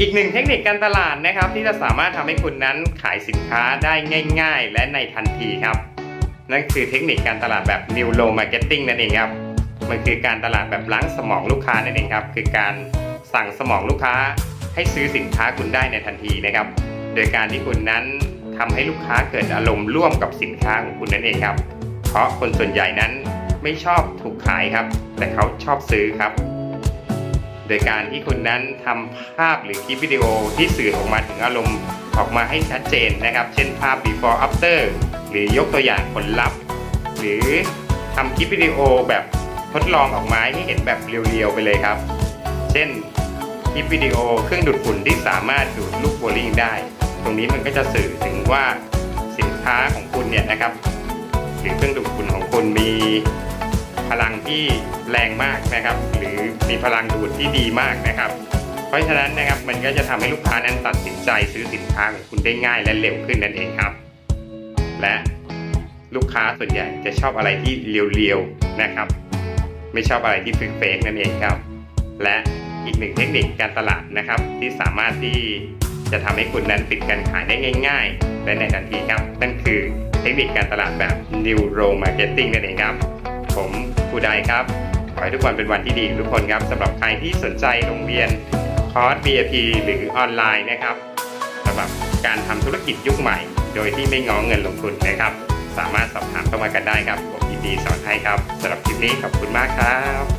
อีกหนึ่งเทคนิคการตลาดนะครับ ที่จะสามารถทำให้คุณนั้นขายสินค้าได้ง่าย ๆ และในทันทีครับ นั่นคือเทคนิคการตลาดแบบ New Low Marketing นั่นเองครับ มันคือการตลาดแบบล้างสมองลูกค้านั่นเองครับ คือการสั่งสมองลูกค้าให้ซื้อสินค้าคุณได้ในทันทีนะครับ โดยการที่คุณนั้นทำให้ลูกค้าเกิดอารมณ์ร่วมกับสินค้าของคุณนั่นเองครับ เพราะคนส่วนใหญ่นั้นไม่ชอบถูกขายครับ แต่เขาชอบซื้อครับ โดยการที่คุณนั้นทำภาพหรือคลิปวิดีโอที่สื่อออกมาถึงอารมณ์ออกมาให้ชัดเจนนะครับ เช่นภาพ before after หรือยกตัวอย่างผลลัพธ์ หรือทำคลิปวิดีโอแบบทดลองออกมาให้เห็นแบบเรียวๆไปเลยครับ เช่นคลิปวิดีโอเครื่องดูดฝุ่นที่สามารถดูดลูกโบลิ่งได้ ตรงนี้มันก็จะสื่อถึงว่าสินค้าของคุณเนี่ยนะครับหรือเครื่องดูดฝุ่นของคุณมี พลังที่แรงมากนะครับ หรือมีพลังดูดที่ดีมากนะครับ เพราะฉะนั้นนะครับมันก็จะทำให้ลูกค้านั้นตัดสินใจซื้อสินค้าของคุณได้ง่ายและเร็วขึ้นนั่นเองครับ และลูกค้าส่วนใหญ่จะชอบอะไรที่เรียวๆนะครับ ไม่ชอบอะไรที่เฟกๆนั่นเองครับ และอีกหนึ่งเทคนิคการตลาดนะครับ ที่สามารถที่จะทำให้คุณนั้นปิดการขายได้ง่าย ๆ และในทันทีครับ นั่นคือเทคนิคการตลาดแบบ New Row Marketing นั่นเองครับ ผมครูไดครับ ขอให้ทุกวันเป็นวันที่ดีทุกคนครับสำหรับใครที่สนใจโรงเรียนคอร์ส BAP หรือออนไลน์นะครับสำหรับการทำธุรกิจยุคใหม่ โดยที่ไม่ง้อเงินลงทุนนะครับ สามารถสอบถามเข้ามากันได้ครับ ผมยินดีสอนให้ครับสำหรับคลิปนี้ขอบคุณมากครับ